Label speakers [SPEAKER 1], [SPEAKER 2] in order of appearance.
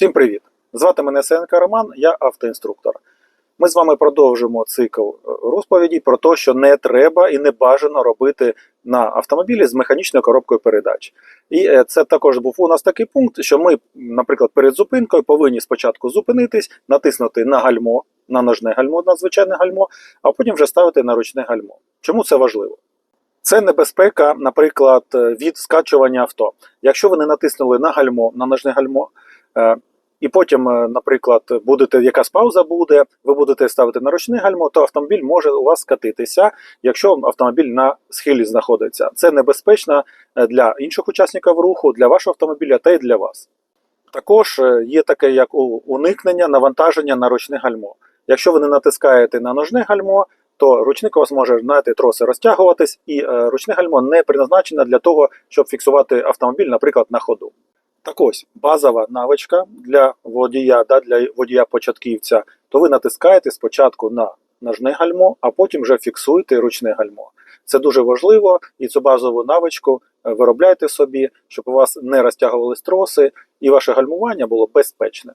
[SPEAKER 1] Всім привіт! Звати мене Сенка Роман, я автоінструктор. Ми з вами продовжимо цикл е, розповіді про те, що не треба і не бажано робити на автомобілі з механічною коробкою передач. І е, це також був у нас такий пункт, що ми, наприклад, перед зупинкою повинні спочатку зупинитись, натиснути на гальмо, на ножне гальмо, на звичайне гальмо, а потім вже ставити на ручне гальмо. Чому це важливо? Це небезпека, наприклад, е, від скачування авто. Якщо ви не натиснули на гальмо, на ножне гальмо, і потім, е, наприклад, будете якась пауза буде, ви будете ставити на ручне гальмо, то автомобіль може у вас скатитися, якщо автомобіль на схилі знаходиться. Це небезпечно е, для інших учасників руху, для вашого автомобіля та й для вас. Також е, є таке, як уникнення навантаження на ручне гальмо. Якщо ви не натискаєте на ножне гальмо, то ручник у вас може знаєте, троси розтягуватись, і ручне гальмо не призначене для того, щоб фіксувати автомобіль, наприклад, на ходу. Так ось, базова навичка для водія, да, для водія-початківця, то ви натискаєте спочатку на ножне гальмо, а потім вже фіксуєте ручне гальмо. Це дуже важливо, і цю базову навичку е, виробляйте собі, щоб у вас не розтягувались троси, і ваше гальмування було безпечне.